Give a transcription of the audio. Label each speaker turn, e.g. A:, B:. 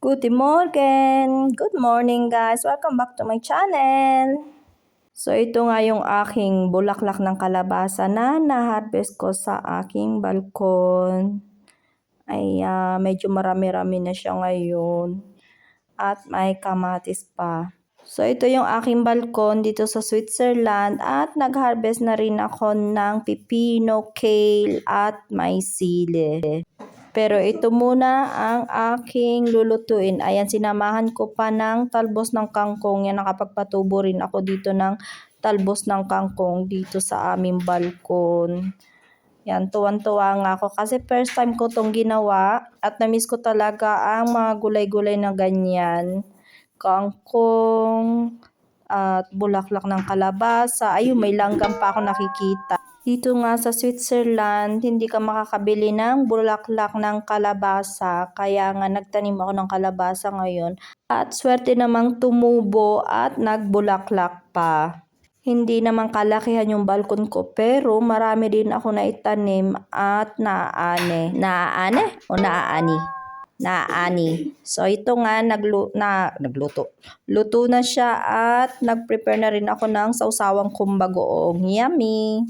A: Good morning! Good morning guys! Welcome back to my channel! So ito nga yung aking bulaklak ng kalabasa na na-harvest ko sa aking balkon. Ay ah, medyo marami-rami na siya ngayon. At may kamatis pa. So ito yung aking balkon dito sa Switzerland at nag-harvest na rin ako ng pipino, kale at may sili. Pero ito muna ang aking lulutuin. Ayan, sinamahan ko pa ng talbos ng kangkong. Yan, nakapagpatubo rin ako dito ng talbos ng kangkong dito sa aming balkon. Yan, tuwan-tuwa nga ako kasi first time ko tong ginawa at namiss ko talaga ang mga gulay-gulay na ganyan. Kangkong at bulaklak ng kalabasa. Ayun, may langgam pa ako nakikita. Dito nga sa Switzerland, hindi ka makakabili ng bulaklak ng kalabasa. Kaya nga nagtanim ako ng kalabasa ngayon. At swerte namang tumubo at nagbulaklak pa. Hindi naman kalakihan yung balkon ko pero marami din ako na itanim at naaane. Naaane o naaani? Naaani. So ito nga naglu na nagluto. Luto na siya at nagprepare na rin ako ng sausawang kumbagoong. Yummy!